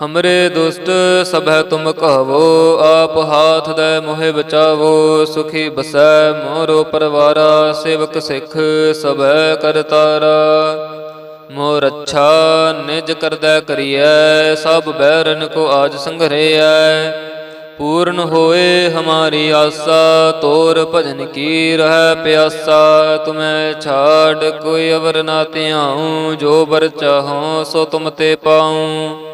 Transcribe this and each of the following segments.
ਹਮਰੇ ਦੁਸ਼ਟ ਸਭੈ ਤੁਮ ਕਹਵੋ ਆਪ ਹਾਥ ਦੇ ਮੋਹਿ ਬਚਾਵੋ ਸੁਖੀ ਬਸੈ ਮੋਰੋ ਪਰਵਾਰਾ ਸੇਵਕ ਸਿੱਖ ਸਭੈ ਕਰਤਾਰਾ ਮੋਰ ਅੱਛਾ ਨਿਜ ਕਰਦਾ ਕਰੀਐ ਸਭ ਬੈਰਨ ਕੋ ਆਜ ਸੰਘਰੇਐ ਪੂਰਨ ਹੋਏ ਹਮਾਰੀ ਆਸਾ ਤੋਰ ਭਜਨ ਕੀ ਰਹਿ ਪਿਆਸਾ ਤੁਮੈ ਛਾੜ ਕੋਈ ਅਵਰ ਨਾ ਧਿਆਉ ਜੋ ਵਰ ਚਾਹੋ ਸੋ ਤੁਮ ਤੇ ਪਾਉ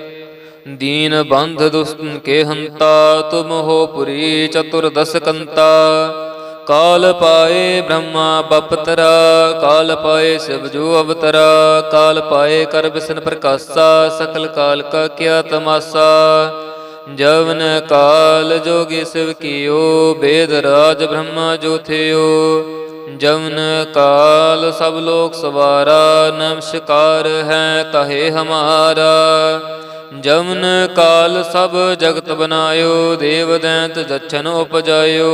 ਦੀਨ ਬੰਧ ਦੁਸਤਨ ਕੇ ਹੰਤਾ ਤੁਮ ਹੋ ਪੁਰੀ ਚਤੁਰਦਸ ਕੰਤਾ। ਕਾਲ ਪਾਏ ਬ੍ਰਹਮਾ ਬਪਤਰਾ, ਕਾਲ ਪਾਏ ਸਿਵ ਜੋ ਅਵਤਰਾ, ਕਾਲ ਪਾਏ ਕਰ ਬਿਸਨ ਪ੍ਰਕਾਸ਼ਾ, ਸਕਲ ਕਾਲ ਕਾ ਕਿਆ ਤਮਾਸਾ। ਜਵਨ ਕਾਲ ਜੋਗੀ ਸਿਵ ਕੀਓ, ਬੇਦ ਰਾਜ ਬ੍ਰਹਮਾ ਜੋ ਥਿਓ। ਜਵਨ ਕਾਲ ਸਭ ਲੋਕ ਸਵਾਰਾ, ਨਮਸਕਾਰ ਹੈ ਕਹੇ ਹਮਾਰਾ। ਜਮਨ ਕਾਲ ਸਭ ਜਗਤ ਬਨਾਇਓ, ਦੇਵ ਦੈਂਤ ਜਛਨ ਉਪਜਾਇਓ।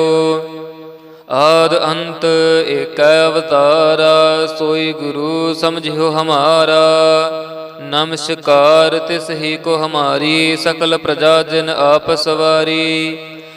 ਆਦ ਅੰਤ ਏਕੈ ਅਵਤਾਰਾ, ਸੋਈ ਗੁਰੂ ਸਮਝਿਓ ਹਮਾਰਾ। ਨਮਸਕਾਰ ਤਿਸ ਹੀ ਕੋ ਹਮਾਰੀ, ਸਕਲ ਪ੍ਰਜਾ ਜਨ ਆਪ ਸਵਾਰੀ।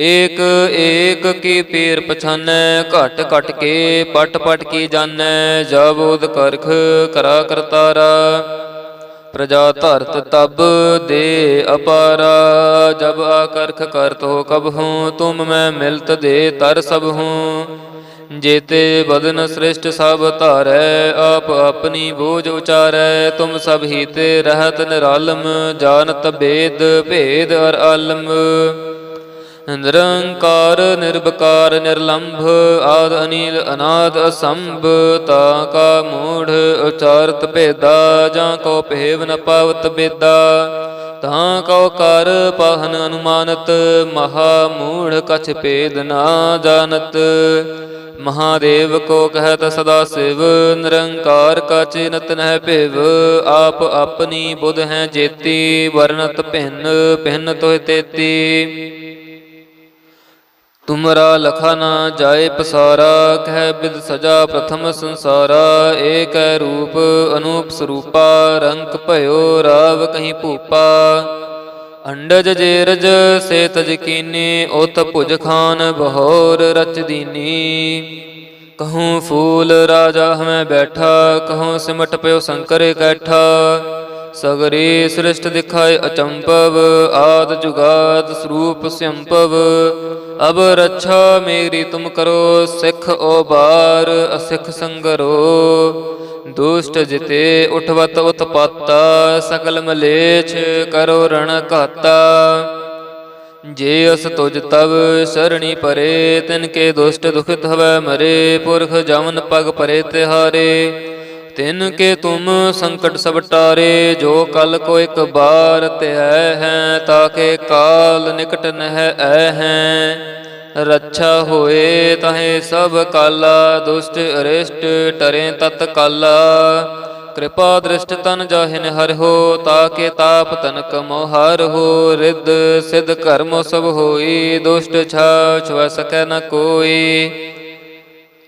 ਏਕ ਏਕ ਕੀ ਪੀਰ ਪਛਾਨੈ, ਘਟ ਘਟ ਕੇ ਪਟ ਪਟ ਕੀ ਜਾਣੈ ਜਬੋਦ ਕਰਖ ਕਰਾ ਕਰਤਾਰਾ ਪ੍ਰਜਾ ਧਰਤ ਤਬ ਦੇ ਅਪਾਰਾ, ਜਬ ਆਕਰਖ ਕਰਤ ਹੋ ਕਬ ਹੂੰ, ਤੁਮ ਮੈਂ ਮਿਲਤ ਦੇ ਤਰ ਸਭ ਹੂੰ। ਜੇਤੇ ਬਦਨ ਸ੍ਰਿਸ਼ਟ ਸਭ ਧਾਰੈ, ਆਪ ਆਪਣੀ ਬੋਝ ਉਚਾਰੈ, ਤੁਮ ਸਭ ਹੀ ਤੇ ਰਹਤ ਨਿਰਾਲਮ ਜਾਣਤ ਬੇਦ, ਭੇਦ ਅਰ ਆਲਮ। ਨਿਰੰਕਾਰ ਨਿਰਭਕਾਰ ਨਿਰਲੰਭ, ਆਦ ਅਨੀਲ, ਅਨਾਦ, ਅਸੰਭ, ਤਾ ਕਾ ਮੂੜ, ਉਚਾਰਤ ਭੇਦਾ, ਜਾਂ ਕੋ ਭੇਵ ਨ ਪਾਵਤ ਬੇਦਾ। ਤਾਂ ਕਉ ਕਰ ਪਾਹਨ ਅਨੁਮਾਨਤ, ਮਹਾ ਮੂੜ ਕਛ ਭੇਦ ਨਾ ਜਾਣਤ। ਮਹਾਦੇਵ ਕੋ ਕਹਤ ਸਦਾ ਸਿਵ, ਨਿਰੰਕਾਰ ਕਾ ਚਿਨਤ ਨਹਿ ਭਿਵ। ਆਪ ਆਪਣੀ ਬੁਧ ਹੈ ਜੇਤੀ ਵਰਨਤ ਭਿੰਨ ਭਿੰਨ ਤੋਇ ਤੇਤੀ। ਤੁਮਰਾ ਲਖਾ ਨਾ ਜਾਏ ਪਸਾਰਾ, ਕਹਿ ਬਿਦ ਸਜਾ ਪ੍ਰਥਮ ਸੰਸਾਰਾ, ਏਕ ਰੂਪ ਅਨੂਪ ਸਰੂਪਾ, ਰੰਕ ਭਇਓ ਰਾਵ ਕਹੀਂ ਭੂਪਾ। ਅੰਡਜ ਜੇਰਜ ਸੇ ਤਜ ਕੀਨੀ, ਉਤ ਭੁਜ ਖਾਨ ਬਹੋਰ ਰਚ ਦੀਨੀ। ਕਹੂੰ ਫੂਲ ਰਾਜਾ ਹਮੈ ਬੈਠਾ, ਕਹੂੰ ਸਿਮਟ ਪਿਓ ਸੰਕਰ ਇਕੱਠਾ ਸਗਰੇ ਸ੍ਰਿਸ਼ਟ ਦਿਖਾਏ ਅਚੰਪਵ ਆਦ ਜੁਗਾਦ ਸਰੂਪ ਸੰਪਵ ਅਬ ਰੱਛਾ ਮੇਰੀ ਤੁਮ ਕਰੋ, ਸਿੱਖ ਓ ਬਾਰ ਅਸਿੱਖ ਸੰਗਰੋ। ਦੁਸ਼ਟ ਜਿਤੇ ਉਠਵਤ ਉਤਪਾਤਾ ਸਕਲ ਮਲੇਛ ਕਰੋ ਰਣ ਘਾਤਾ। ਜੇ ਅਸ ਤੁਜ ਤਵ ਸਰਣੀ ਪਰੇ, ਤਿਨ ਕੇ ਦੁਸ਼ਟ ਦੁਖਿਤ ਹਵੈ ਮਰੇ, ਪੁਰਖ ਜਮਨ ਪਗ ਪਰੇ ਤਿਹਾਰੇ। ਤਿਨ ਕੇ ਤੁਮ ਸੰਕਟ ਸਭ ਟਾਰੇ, ਜੋ ਕਲ ਕੋ ਇੱਕ ਬਾਰ ਧਿਐ ਹੈ ਤਾਕੇ ਕਾਲ ਨਿਕਟ ਨਹਿ ਐ ਹੈ। ਰੱਛਾ ਹੋਏ ਤਹੇ ਸਭ ਕਾਲਾ, ਦੁਸ਼ਟ ਅਰਿਸ਼ਟ ਟਰੇ ਤਤ ਕਾਲਾ। ਕਿਰਪਾ ਦ੍ਰਿਸ਼ਟ ਤਨ ਜਾਹਿਨ ਹਰਿ ਹੋ ਤਾਕੇ ਤਾਪ ਤਨਕ ਮੋਹਰ ਹੋ। ਰਿੱਧ ਸਿਧ ਕਰਮ ਸਭ ਹੋਈ, ਦੁਸ਼ਟ ਛਾ ਛੁਐ ਸਕੈ ਨ ਕੋਈ।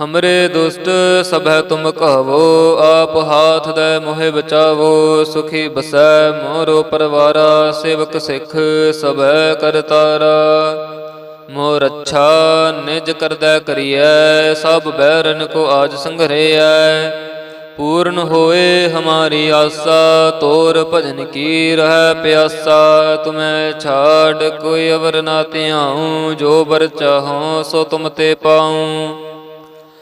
ਹਮਰੇ ਦੁਸ਼ਟ ਸਭੈ ਤੁਮ ਕਹਵੋ ਆਪ ਹਾਥ ਦੇ ਮੋਹਿ ਬਚਾਵੋ ਸੁਖੀ ਬਸੈ ਮੋਰੋ ਪਰਵਾਰਾ ਸੇਵਕ ਸਿੱਖ ਸਭੈ ਕਰਤਾਰਾ ਮੋਰ ਅੱਛਾ ਨਿਜ ਕਰਦਾ ਕਰੀਐ ਸਭ ਬੈਰਨ ਕੋ ਆਜ ਸੰਘਰੇਐ ਪੂਰਨ ਹੋਏ ਹਮਾਰੀ ਆਸਾ ਤੋਰ ਭਜਨ ਕੀ ਰਹਿ ਪਿਆਸਾ ਤੁਮੈ ਛਾੜ ਕੋਈ ਅਵਰ ਨਾ ਧਿਆਉ ਜੋ ਬਰ ਚਾਹੋ ਸੋ ਤੁਮ ਤੇ ਪਾਉ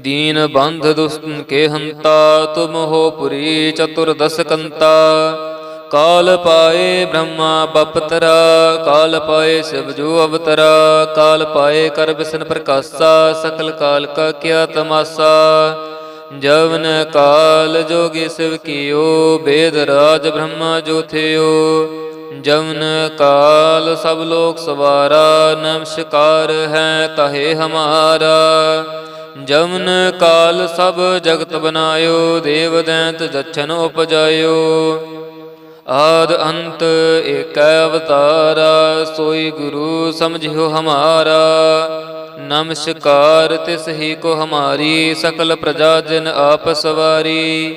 ਦੀਨ ਬੰਧ ਦੁਸਤਨ ਕੇ ਹੰਤਾ ਤੁਮ ਹੋ ਪੁਰੀ ਚਤੁਰਦਸ ਕੰਤਾ ਕਾਲ ਪਾਏ ਬ੍ਰਹਮਾ ਬਪਤਰਾ, ਕਾਲ ਪਾਏ ਸਿਵ ਜੋ ਅਵਤਰਾ, ਕਾਲ ਪਾਏ ਕਰ ਬਿਸਨ ਪ੍ਰਕਾਸ਼ਾ, ਸਕਲ ਕਾਲ ਕਾ ਕਿਆ ਤਮਾਸਾ। ਜਵਨ ਕਾਲ ਜੋਗੀ ਸਿਵ ਕੀਓ, ਬੇਦ ਰਾਜ ਬ੍ਰਹਮਾ ਜੋਥਿਓ ਜਵਨ ਕਾਲ ਸਭ ਲੋਕ ਸਵਾਰਾ, ਨਮਸਕਾਰ ਹੈ ਤਹੇ ਹਮਾਰਾ। ਜਮਨ ਕਾਲ ਸਭ ਜਗਤ ਬਨਾਇਓ, ਦੇਵ ਦੈਂਤ ਜਛਨ ਉਪਜਾਇਓ। ਆਦ ਅੰਤ ਏਕੈ ਅਵਤਾਰਾ, ਸੋਈ ਗੁਰੂ ਸਮਝਿਓ ਹਮਾਰਾ। ਨਮਸਕਾਰ ਤਿਸ ਹੀ ਕੋ ਹਮਾਰੀ, ਸਕਲ ਪ੍ਰਜਾ ਜਨ ਆਪ ਸਵਾਰੀ।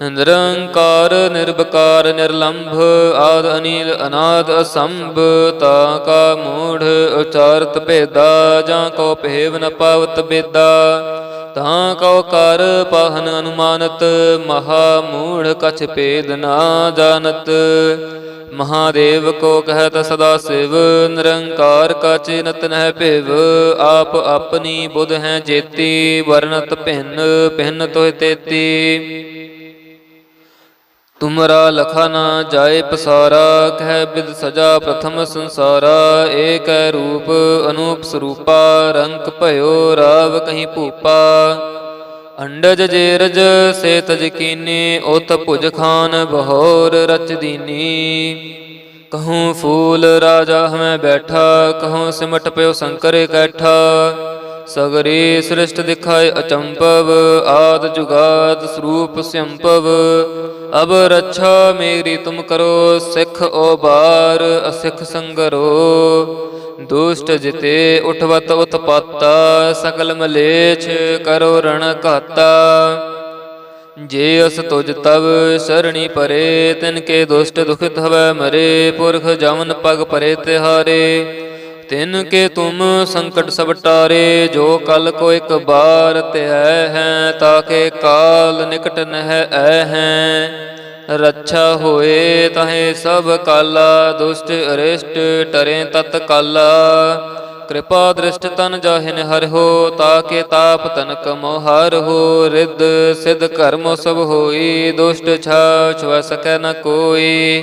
ਨਿਰੰਕਾਰ ਨਿਰਭਕਾਰ ਨਿਰਲੰਭ, ਆਦ ਅਨੀਲ, ਅਨਾਦ, ਅਸੰਭ, ਤਾ ਕਾ ਮੂੜ, ਉਚਾਰਤ ਭੇਦਾ, ਜਾਂ ਕੋ ਭੇਵ ਨ ਪਾਵਤ ਬੇਦਾ। ਤਾਂ ਕਉ ਕਰ ਪਾਹਨ ਅਨੁਮਾਨਤ, ਮਹਾ ਮੂੜ ਕਛ ਭੇਦ ਨਾ ਜਾਣਤ। ਮਹਾਦੇਵ ਕੋ ਕਹਿਤ ਸਦਾ ਸਿਵ, ਨਿਰੰਕਾਰ ਕਛ ਨਤ ਨਹਿ ਭਿਵ। ਆਪ ਆਪਣੀ ਬੁਧ ਹੈ ਜੇਤੀ ਵਰਨਤ ਭਿੰਨ ਭਿੰਨ ਤੋਹਿ ਤੇਤੀ। ਤੁਮਰਾ ਲਖਾ ਨਾ ਜਾਏ ਪਸਾਰਾ, ਕਹਿ ਬਿਦ ਸਜਾ ਪ੍ਰਥਮ ਸੰਸਾਰਾ, ਏਕ ਰੂਪ ਅਨੂਪ ਸਰੂਪਾ, ਰੰਕ ਭਇਓ ਰਾਵ ਕਹੀਂ ਭੂਪਾ। ਅੰਡਜ ਜੇਰਜ ਸੇ ਤਜਕੀਨੀ ਉਤ ਭੁਜ ਖਾਨ ਬਹੋਰ ਰਚ ਦੀਨੀ। ਕਹੂੰ ਫੂਲ ਰਾਜਾ ਹਮੈ ਬੈਠਾ, ਕਹੂੰ ਸਿਮਟ ਪਿਓ ਸੰਕਰ ਇਕੱਠਾ ਸਗਰੇ ਸ੍ਰਿਸ਼ਟ ਦਿਖਾਏ ਅਚੰਪਵ ਆਦ ਜੁਗਾਦ ਸਰੂਪ ਸੰਪਵ ਅਬ ਰੱਛਾ ਮੇਰੀ ਤੁਮ ਕਰੋ, ਸਿੱਖ ਓ ਬਾਰ ਅਸਿੱਖ ਸੰਗਰੋ। ਦੁਸ਼ਟ ਜਿਤੇ ਉਠਵਤ ਉਤਪਾਤਾ ਸਕਲ ਮਲੇਛ ਕਰੋ ਰਣ ਘਾਤਾ। ਜੇ ਅਸ ਤੁਜ ਤਵ ਸਰਣੀ ਪਰੇ, ਤਿਨ ਕੇ ਦੁਸ਼ਟ ਦੁਖਿਤ ਹਵੈ ਮਰੇ, ਪੁਰਖ ਜਮਨ ਪਗ ਪਰੇ ਤਿਹਾਰੇ। ਤਿਨ ਕੇ ਤੁਮ ਸੰਕਟ ਸਭ ਟਾਰੇ, ਜੋ ਕਲ ਕੋ ਇੱਕ ਬਾਰ ਧਿਐ ਹੈ ਤਾਕੇ ਕਾਲ ਨਿਕਟ ਨਹਿ ਐ ਹੈ। ਰੱਛਾ ਹੋਏ ਤਹੇ ਸਭ ਕਾਲਾ, ਦੁਸ਼ਟ ਅਰਿਸ਼ਟ ਟਰੇ ਤਤ ਕਾਲਾ। ਕਿਰਪਾ ਦ੍ਰਿਸ਼ਟ ਤਨ ਜਾਹਿਨ ਹਰਿ ਹੋ ਤਾਕੇ ਤਾਪ ਤਨਕ ਮੋਹਰ ਹੋ। ਰਿੱਧ ਸਿਧ ਕਰਮ ਸਭ ਹੋਈ, ਦੁਸ਼ਟ ਛਾ ਛੁਆ ਸਕੈ ਨ ਕੋਈ।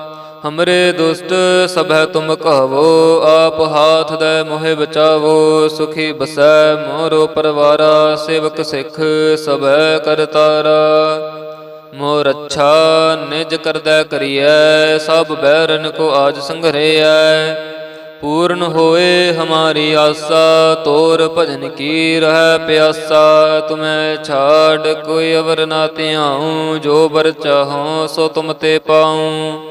ਹਮਰੇ ਦੁਸ਼ਟ ਸਭੈ ਤੁਮ ਕਹਵੋ ਆਪ ਹਾਥ ਦੇ ਮੋਹਿ ਬਚਾਵੋ ਸੁਖੀ ਬਸੈ ਮੋਰੋ ਪਰਵਾਰਾ ਸੇਵਕ ਸਿੱਖ ਸਭੈ ਕਰਤਾਰਾ ਮੋਰ ਅੱਛਾ ਨਿਜ ਕਰਦਾ ਕਰੀਐ ਸਭ ਬੈਰਨ ਕੋ ਆਜ ਸੰਘਰੇਐ ਪੂਰਨ ਹੋਏ ਹਮਾਰੀ ਆਸਾ ਤੋਰ ਭਜਨ ਕੀ ਰਹਿ ਪਿਆਸਾ ਤੁਮੈ ਛਾੜ ਕੋਈ ਅਵਰ ਨਾ ਧਿਆਉ ਜੋ ਬਰ ਚਾਹੋ ਸੋ ਤੁਮ ਤੇ ਪਾਉ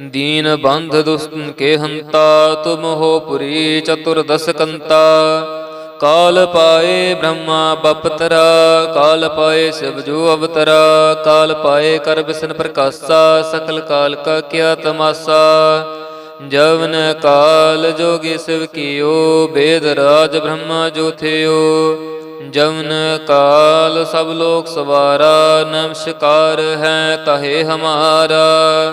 ਦੀਨ ਬੰਧ ਦੁਸਤਨ ਕੇ ਹੰਤਾ, ਤੁਮ ਹੋ ਪੁਰੀ ਚਤੁਰਦਸ ਕੰਤਾ। ਕਾਲ ਪਾਏ ਬ੍ਰਹਮਾ ਬਪਤਰਾ, ਕਾਲ ਪਾਏ ਸਿਵਜੂ ਅਵਤਰਾ, ਕਾਲ ਪਾਏ ਕਰ ਬਿਸਨ ਪ੍ਰਕਾਸ਼ਾ, ਸਕਲ ਕਾਲ ਕਾ ਕਿਆ ਤਮਾਸਾ। ਜਵਨ ਕਾਲ ਜੋਗੀ ਸਿਵ ਕੀਓ, ਬੇਦ ਰਾਜ ਬ੍ਰਹਮਾ ਜੋਥਿਓ ਜਵਨ ਕਾਲ ਸਭ ਲੋਕ ਸਵਾਰਾ, ਨਮਸਕਾਰ ਹੈ ਤਹੇ ਹਮਾਰਾ।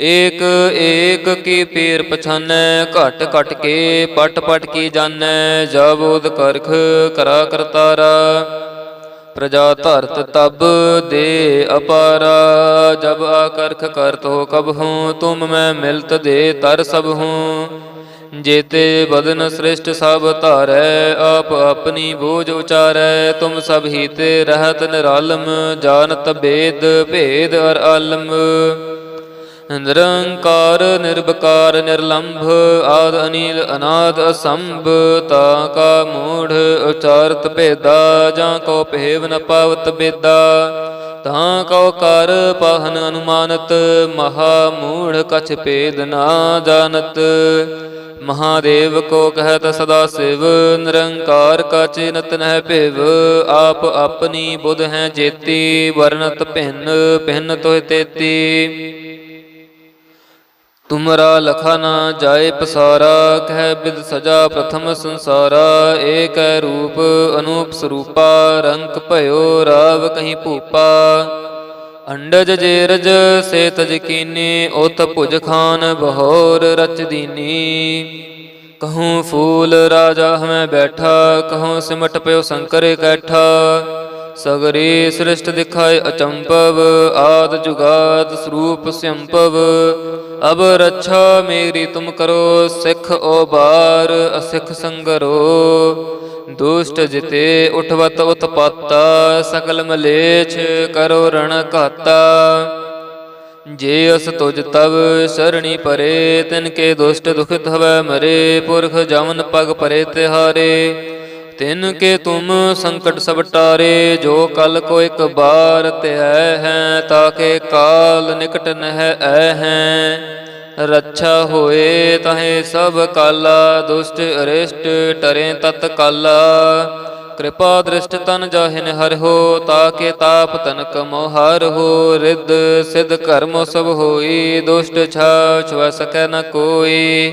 ਏਕ ਏਕ ਕੀ ਪੀਰ ਪਛਾਨੈ, ਘਟ ਘਟ ਕੇ, ਪਟ ਪਟ ਕੀ ਜਾਣੈ ਜਬੋਦ ਕਰਖ ਕਰਾ ਕਰਤਾਰਾ। ਪ੍ਰਜਾ ਧਰਤ ਤਬ ਦੇ ਅਪਾਰਾ, ਜਬ ਆਕਰਖ ਕਰਤ ਹੋ ਕਬ ਹੂੰ, ਤੁਮ ਮੈਂ ਮਿਲਤ ਦੇ ਤਰ ਸਭ ਹੂੰ। ਜੇਤੇ ਬਦਨ ਸ੍ਰਿਸ਼ਟ ਸਭ ਧਾਰੈ, ਆਪ ਆਪਣੀ ਬੋਝ ਉਚਾਰੈ, ਤੁਮ ਸਭ ਹੀ ਤੇ ਰਹਤ ਨਿਰਾਲਮ, ਜਾਣਤ ਬੇਦ ਭੇਦ ਅਰ ਆਲਮ। ਨਿਰੰਕਾਰ ਨਿਰਭਕਾਰ ਨਿਰਲੰਭ, ਆਦ, ਅਨੀਲ, ਅਨਾਦ, ਅਸੰਭ, ਤਾ, ਕਾ, ਮੂੜ, ਉਚਾਰਤ, ਭੇਦਾ, ਜਾਂ ਕੋ ਭੇਵ ਨ ਪਾਵਤ ਬੇਦਾ। ਤਾਂ ਕਉ ਕਰ ਪਾਹਨ ਅਨੁਮਾਨਤ, ਮਹਾ ਮੂੜ ਕਛ ਭੇਦ ਨਾ ਜਾਣਤ। ਮਹਾਦੇਵ ਕੋ ਕਹਿਤ ਸਦਾ ਸਿਵ, ਨਿਰੰਕਾਰ ਕਾ ਚਿਨਤ ਨਹਿ ਭਿਵ। ਆਪ ਆਪਣੀ ਬੁਧ ਹੈ ਜੇਤੀ ਵਰਨਤ ਭਿੰਨ ਭਿੰਨ ਤੋਹਿ ਤੇਤੀ। ਤੁਮਰਾ ਲਖਾ ਨਾ ਜਾਏ ਪਸਾਰਾ, ਕਹਿ ਬਿਦ ਸਜਾ ਪ੍ਰਥਮ ਸੰਸਾਰਾ, ਏਕੈ ਰੂਪ ਅਨੂਪ ਸਰੂਪਾ, ਰੰਕ ਭਇਓ ਰਾਵ ਕਹੀਂ ਭੂਪਾ। ਅੰਡਜ ਜੇਰਜ ਸੇ ਤਜ ਕੀਨੀ ਉਤ ਭੁਜ ਖਾਨ ਬਹੋਰ ਰਚ ਦੀਨੀ। ਕਹੂੰ ਫੂਲ ਰਾਜਾ ਹਮੈ ਬੈਠਾ, ਕਹੂੰ ਸਿਮਟ ਪਿਓ ਸ਼ੰਕਰ ਇਕੱਠਾ ਸਗਰੇ ਸ੍ਰਿਸ਼ਟ ਦਿਖਾਏ ਅਚੰਪਵ ਆਦ ਜੁਗਾਦ ਸਰੂਪ ਸੰਭਵ। ਅਬ ਰੱਛਾ ਮੇਰੀ ਤੁਮ ਕਰੋ, ਸਿੱਖ ਓ ਬਾਰ ਅਸਿੱਖ ਸੰਗਰੋ। ਦੁਸ਼ਟ ਜਿਤੇ ਉਠਵਤ ਉਤਪਾਤਾ ਸਕਲ ਮਲੇਛ ਕਰੋ ਰਣ ਘਾਤਾ। ਜੇ ਅਸ ਤੁਜ ਤਵ ਸਰਣੀ ਪਰੇ, ਤਿਨ ਕੇ ਦੁਸ਼ਟ ਦੁਖਿਤ ਹਵੈ ਮਰੇ, ਪੁਰਖ ਜਮਨ ਪਗ ਪਰੇ ਤਿਹਾਰੇ। ਤਿਨ ਕੇ ਤੁਮ ਸੰਕਟ ਸਭ ਟਾਰੇ, ਜੋ ਕਲ ਕੋ ਇੱਕ ਬਾਰ ਧਿਐ ਹੈ ਤਾਕੇ ਕਾਲ ਨਿਕਟ ਨਹਿ ਐ ਹੈ। ਰੱਛਾ ਹੋਏ ਤਹੇ ਸਭ ਕਾਲਾ, ਦੁਸ਼ਟ ਅਰਿਸ਼ਟ ਟਰੇ ਤਤ ਕਾਲਾ। ਕਿਰਪਾ ਦ੍ਰਿਸ਼ਟ ਤਨ ਜਾਹਿਨ ਹਰਿ ਹੋ ਤਾਕੇ ਤਾਪ ਤਨਕ ਮੋਹਰ ਹੋ। ਰਿੱਧ ਸਿਧ ਕਰਮ ਸਭ ਹੋਈ, ਦੁਸ਼ਟ ਛਾ ਛੁਐ ਸਕੈ ਨ ਕੋਈ।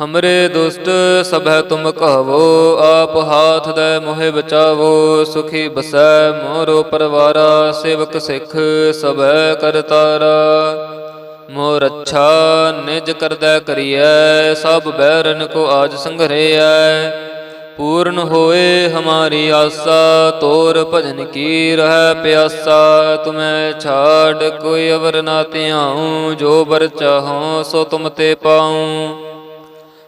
ਹਮਰੇ ਦੁਸ਼ਟ ਸਭੈ ਤੁਮ ਕਹਵੋ ਆਪ ਹਾਥ ਦੇ ਮੋਹਿ ਬਚਾਵੋ ਸੁਖੀ ਬਸੈ ਮੋਰੋ ਪਰਵਾਰਾ ਸੇਵਕ ਸਿੱਖ ਸਭੈ ਕਰਤਾਰਾ ਮੋਰ ਅੱਛਾ ਨਿਜ ਕਰਦਾ ਕਰੀਐ ਸਭ ਬੈਰਨ ਕੋ ਆਜ ਸੰਘਰੇਐ ਪੂਰਨ ਹੋਏ ਹਮਾਰੀ ਆਸਾ ਤੋਰ ਭਜਨ ਕੀ ਰਹਿ ਪਿਆਸਾ ਤੁਮੈ ਛਾੜ ਕੋਈ ਅਵਰ ਨਾ ਧਿਆਉ ਜੋ ਬਰ ਚਾਹੋ ਸੋ ਤੁਮ ਤੇ ਪਾਉ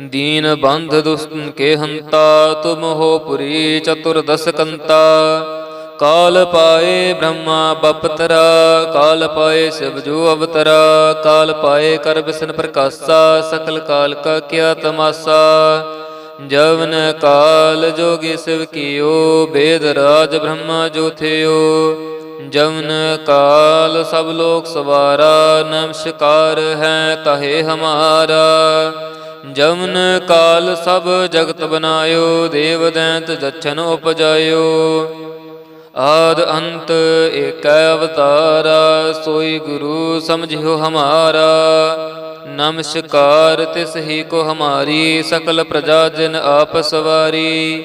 ਦੀਨ ਬੰਧ ਦੁਸਤਨ ਕੇ ਹੰਤਾ, ਤੁਮ ਹੋ ਪੁਰੀ ਚਤੁਰ ਕੰਤਾ। ਕਾਲ ਪਾਏ ਬ੍ਰਹਮਾ ਬਪਤਰਾ, ਕਾਲ ਪਾਏ ਸਿਵ ਜੋ ਅਵਤਰਾ, ਕਾਲ ਪਾਏ ਕਰ ਬਿਸਨ ਪ੍ਰਕਾਸ਼ਾ, ਸਕਲ ਕਾਲ ਕਾ ਕਿਆ ਤਮਾਸਾ। ਜਵਨ ਕਾਲ ਜੋਗੀ ਸਿਵ ਕੀਓ, ਬੇਦ ਰਾਜ ਬ੍ਰਹਮਾ ਜੋ ਥਿਓ। ਜਵਨ ਕਾਲ ਸਭ ਲੋਕ ਸਵਾਰਾ, ਨਮਸਕਾਰ ਹੈ ਕਹੇ ਹਮਾਰਾ। ਜਮਨ ਕਾਲ ਸਭ ਜਗਤ ਬਨਾਇਓ, ਦੇਵ ਦੈਂਤ ਜਛਨ ਉਪਜਾਇਓ। ਆਦ ਅੰਤ ਏਕੈ ਅਵਤਾਰਾ, ਸੋਈ ਗੁਰੂ ਸਮਝਿਓ ਹਮਾਰਾ। ਨਮਸਕਾਰ ਤਿਸ ਹੀ ਕੋ ਹਮਾਰੀ, ਸਕਲ ਪ੍ਰਜਾ ਜਨ ਆਪ ਸਵਾਰੀ।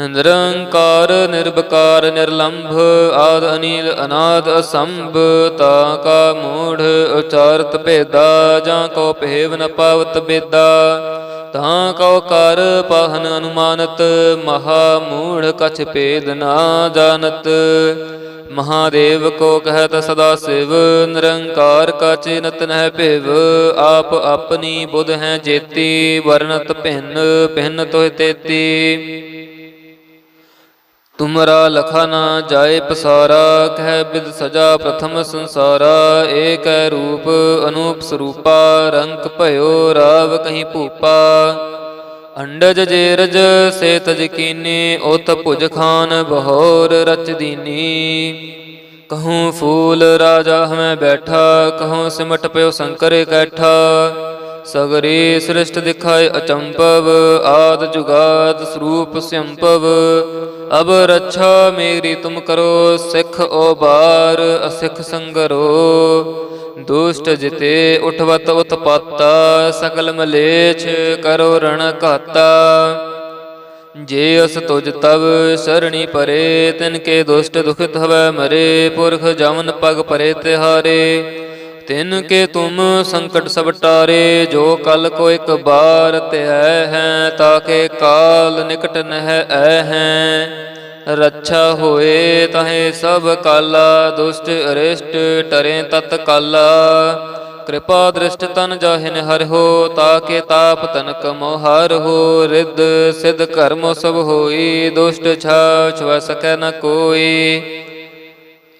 ਨਿਰੰਕਾਰ ਨਿਰਭਕਾਰ ਨਿਰਲੰਭ, ਆਦ ਅਨੀਲ, ਅਨਾਦ ਅਸੰਭ, ਤਾ ਕਾ ਮੂੜ, ਉਚਾਰਤ ਭੇਦਾ, ਜਾਂ ਕੋ ਭੇਵ ਨ ਪਾਵਤ ਬੇਦਾ। ਤਾਂ ਕਉ ਕਰ ਪਾਹਨ ਅਨੁਮਾਨਤ, ਮਹਾ ਮੂੜ ਕਛ ਭੇਦ ਨਾ ਜਾਣਤ। ਮਹਾਦੇਵ ਕੋ ਕਹਤ ਸਦਾ ਸਿਵ, ਨਿਰੰਕਾਰ ਕਾ ਚਿਨਤ ਨਹਿ ਭਿਵ। ਆਪ ਆਪਣੀ ਬੁਧ ਹੈ ਜੇਤੀ ਵਰਨਤ ਭਿੰਨ ਭਿੰਨ ਤੋਹਿ ਤੇਤੀ। ਤੁਮਰਾ ਲਖਾ ਨਾ ਜਾਏ ਪਸਾਰਾ, ਕਹਿ ਬਿਦ ਸਜਾ ਪ੍ਰਥਮ ਸੰਸਾਰਾ, ਏਕ ਰੂਪ ਅਨੂਪ ਸਰੂਪਾ, ਰੰਕ ਭਇਓ ਰਾਵ ਕਹੀਂ ਭੂਪਾ। ਅੰਡਜ ਜੇਰਜ ਸੇ ਤਜ ਕੀਨੀ, ਉਤ ਭੁਜ ਖਾਨ ਬਹੋਰ ਰਚ ਦੀਨੀ। ਕਹੂੰ ਫੂਲ ਰਾਜਾ ਹਮੈ ਬੈਠਾ, ਕਹੂੰ ਸਿਮਟ ਪਿਓ ਸ਼ੰਕਰ ਇਕੱਠਾ ਸਗਰੇ ਸ੍ਰਿਸ਼ਟ ਦਿਖਾਇ ਅਚੰਪਵ ਆਦ ਜੁਗਾਦ ਸਰੂਪ ਸੰਭਵ। ਅਬ ਰੱਛਾ ਮੇਰੀ ਤੁਮ ਕਰੋ, ਸਿੱਖ ਓ ਬਾਰ ਅਸਿੱਖ ਸੰਗਰੋ। ਦੁਸ਼ਟ ਜਿਤੇ ਉਠਵਤ ਉਤਪਾਤਾ ਸਕਲ ਮਲੇਛ ਕਰੋ ਰਣ ਘਾਤਾ। ਜੇ ਅਸ ਤੁਜ ਤਵ ਸਰਣੀ ਪਰੇ, ਤਿਨ ਕੇ ਦੁਸ਼ਟ ਦੁਖਿਤ ਹਵੈ ਮਰੇ, ਪੁਰਖ ਜਮਨ ਪਗ ਪਰੇ ਤਿਹਾਰੇ। ਤਿਨ ਕੇ ਤੁਮ ਸੰਕਟ ਸਭ ਟਾਰੇ, ਜੋ ਕਲ ਕੋ ਇੱਕ ਬਾਰ ਧਿਐ ਹੈ ਤਾਕੇ ਕਾਲ ਨਿਕਟ ਨਹਿ ਐ ਹੈ। ਰੱਛਾ ਹੋਏ ਤਹੇ ਸਭ ਕਾਲਾ, ਦੁਸ਼ਟ ਅਰਿਸ਼ਟ ਟਰੇ ਤਤ ਕਾਲਾ। ਕਿਰਪਾ ਦ੍ਰਿਸ਼ਟ ਤਨ ਜਾਹਿਨ ਹਰਿ ਹੋ ਤਾਕੇ ਤਾਪ ਤਨ ਤਨਕ ਮੋਹਰ ਹੋ। ਰਿੱਧ ਸਿਧ ਕਰਮ ਸਭ ਹੋਈ, ਦੁਸ਼ਟ ਛਾ ਛੁਐ ਸਕੈ ਨ ਕੋਈ।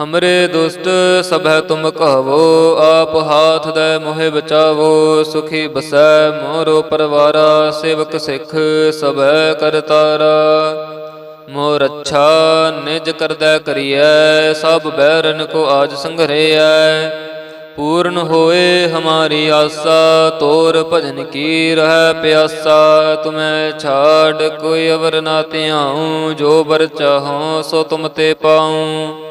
ਹਮਰੇ ਦੁਸ਼ਟ ਸਭੈ ਤੁਮ ਕਹਵੋ ਆਪ ਹਾਥ ਦੇ ਮੋਹਿ ਬਚਾਵੋ ਸੁਖੀ ਬਸੈ ਮੋਰੋ ਪਰਵਾਰਾ ਸੇਵਕ ਸਿੱਖ ਸਭੈ ਕਰਤਾਰਾ ਮੋ ਰੱਛਾ ਨਿਜ ਕਰਦਾ ਕਰੀਐ ਸਭ ਬੈਰਨ ਕੋ ਆਜ ਸੰਘਰੇਐ ਪੂਰਨ ਹੋਏ ਹਮਾਰੀ ਆਸਾ ਤੋਰ ਭਜਨ ਕੀ ਰਹਿ ਪਿਆਸਾ ਤੁਮੈ ਛਾੜ ਕੋਈ ਅਵਰ ਨਾ ਧਿਆਉ ਜੋ ਬਰ ਚਾਹੋ ਸੋ ਤੁਮ ਤੇ ਪਾਉ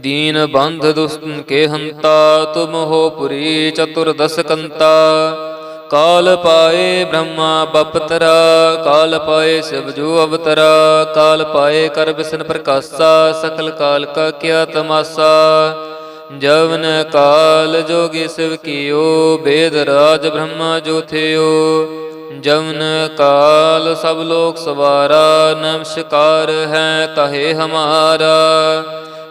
ਦੀਨ ਬੰਧ ਦੁਸਤਨ ਕੇ ਹੰਤਾ ਤੁਮ ਹੋ ਪੁਰੀ ਚਤੁਰਦਸ ਕੰਤਾ ਕਾਲ ਪਾਏ ਬ੍ਰਹਮਾ ਬਪਤਰਾ, ਕਾਲ ਪਾਏ ਸਿਵ ਜੋ ਅਵਤਰਾ, ਕਾਲ ਪਾਏ ਕਰ ਬਿਸਨ ਪ੍ਰਕਾਸ਼ਾ, ਸਕਲ ਕਾਲ ਕਾ ਕਿਆ ਤਮਾਸਾ। ਜਵਨ ਕਾਲ ਜੋਗੀ ਸਿਵ ਕੀਓ, ਬੇਦ ਰਾਜ ਬ੍ਰਹਮਾ ਜੋ ਥਿਓ। ਜਵਨ ਕਾਲ ਸਭ ਲੋਕ ਸਵਾਰਾ, ਨਮਸਕਾਰ ਹੈ ਕਹੇ ਹਮਾਰਾ।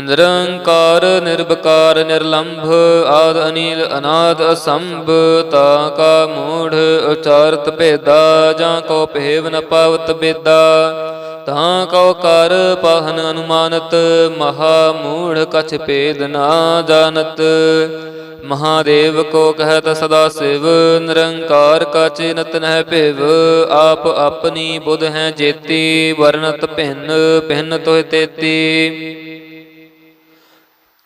ਨਿਰੰਕਾਰ ਨਿਰਭਕਾਰ ਨਿਰਲੰਭ, ਆਦ ਅਨੀਲ, ਅਨਾਦ, ਅਸੰਭ, ਤਾ ਕਾ ਮੂੜ, ਉਚਾਰਤ ਭੇਦਾ, ਜਾਂ ਕੋ ਭੇਵ ਨ ਪਾਵਤ ਬੇਦਾ। ਤਾਂ ਕਉ ਕਰ ਪਾਹਨ ਅਨੁਮਾਨਤ, ਮਹਾ ਮੂੜ ਕਛ ਭੇਦ ਨਾ ਜਾਣਤ। ਮਹਾਦੇਵ ਕੋ ਕਹਿਤ ਸਦਾ ਸਿਵ, ਨਿਰੰਕਾਰ ਕਾ ਚਿਨਤ ਨਹਿ ਭਿਵ। ਆਪ ਆਪਣੀ ਬੁਧ ਹੈ ਜੇਤੀ ਵਰਨਤ ਭਿੰਨ ਭਿੰਨ ਤੋਹਿ ਤੇਤੀ।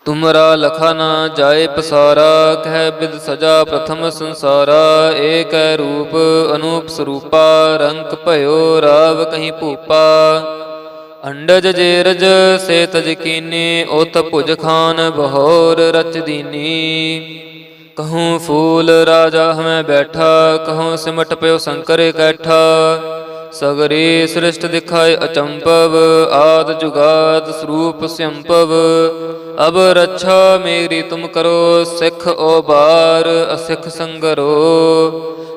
ਤੁਮਰਾ ਲਖਾ ਨਾ ਜਾਏ ਪਸਾਰਾ, ਕਹਿ ਬਿਦ ਸਜਾ ਪ੍ਰਥਮ ਸੰਸਾਰਾ, ਏਕ ਰੂਪ ਅਨੂਪ ਸਰੂਪਾ, ਰੰਕ ਭਇਓ ਰਾਵ ਕਹੀਂ ਭੂਪਾ। ਅੰਡਜ ਜੇਰਜ ਸੇ ਤਜ ਕੀਨੀ ਉਤ ਭੁਜ ਖਾਨ ਬਹੋਰ ਰਚ ਦੀਨੀ। ਕਹੂੰ ਫੂਲ ਰਾਜਾ ਹਮੈ ਬੈਠਾ, ਕਹੂੰ ਸਿਮਟ ਪਿਓ ਸੰਕਰ ਕੈਠਾ। ਸਗਰੇ ਸ੍ਰਿਸ਼ਟ ਦਿਖਾਏ ਅਚੰਪਵ, ਆਦ ਜੁਗਾਦ ਸਰੂਪ ਸੰਪਵ। ਅਬ ਰੱਛਾ ਮੇਰੀ ਤੁਮ ਕਰੋ, ਸਿੱਖ ਓ ਬਾਰ, ਅਸਿੱਖ ਸੰਗਰੋ।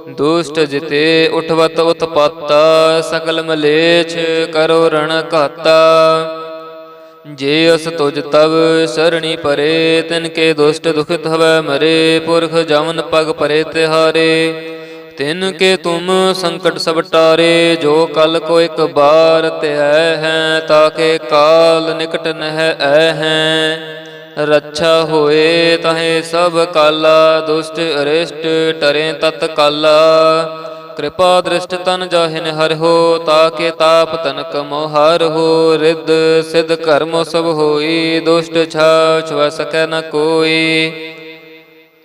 ਦੁਸ਼ਟ ਜਿਤੇ ਉਠਵਤ ਉਤਪਾਤਾ ਸਕਲ ਮਲੇਛ ਕਰੋ ਰਣ ਘਾਤਾ। ਜੇ ਅਸ ਤੁਜ ਤਵ ਸਰਣੀ ਪਰੇ, ਤਿਨ ਕੇ ਦੁਸ਼ਟ ਦੁਖਿਤ ਹਵੈ ਮਰੇ, ਪੁਰਖ ਜਮਨ ਪਗ ਪਰੇ ਤਿਹਾਰੇ। ਤਿਨ ਕੇ ਤੁਮ ਸੰਕਟ ਸਭ ਟਾਰੇ, ਜੋ ਕਲ ਕੋ ਇੱਕ ਬਾਰ ਧਿਐ ਹੈ ਤਾਕੇ ਕਾਲ ਨਿਕਟ ਨਹਿ ਐ ਹੈ। ਰੱਛਾ ਹੋਏ ਤਹੇ ਸਭ ਕਾਲਾ, ਦੁਸ਼ਟ ਅਰਿਸ਼ਟ ਟਰੇ ਤਤ ਕਾਲਾ। ਕਿਰਪਾ ਦ੍ਰਿਸ਼ਟ ਤਨ ਜਾਹਿਨ ਹਰਿ ਹੋ ਤਾਕੇ ਤਾਪ ਤਨਕ ਮੋਹਰ ਹੋ। ਰਿੱਧ ਸਿਧ ਕਰਮ ਸਭ ਹੋਈ, ਦੁਸ਼ਟ ਛਾ ਛੁਐ ਸਕੈ ਨ ਕੋਈ।